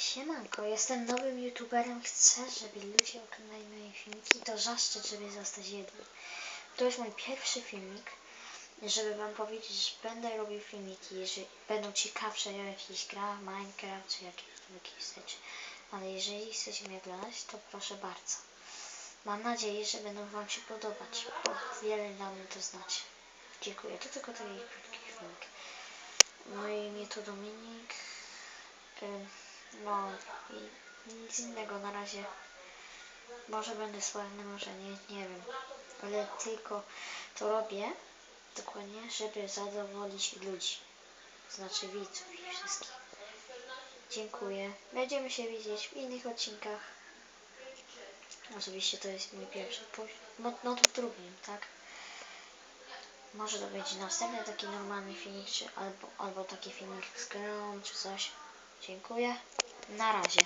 Siemanko, jestem nowym youtuberem. Chcę, żeby ludzie oglądali moje filmiki. To zaszczyt, żeby zostać jednym. To jest mój pierwszy filmik, żeby wam powiedzieć, że będę robił filmiki, że będą ciekawsze, jak jakieś gra, Minecraft, czy jakieś, jakieś rzeczy. Ale jeżeli chcecie mnie oglądać, to proszę bardzo. Mam nadzieję, że będą wam się podobać, bo wiele dla mnie to znaczy. Dziękuję. To tylko taki krótki filmik. Moje imię to Dominik. I nic innego na razie. Może będę sławny, może nie, nie wiem. Ale tylko to robię dokładnie, żeby zadowolić ludzi. Znaczy widzów i wszystkich. Dziękuję. Będziemy się widzieć w innych odcinkach. Oczywiście to jest mój pierwszy. No, no to w drugim, tak? Może to będzie następny taki normalny filmik, czy albo, albo taki filmik z grą, czy coś. Dziękuję. Na razie.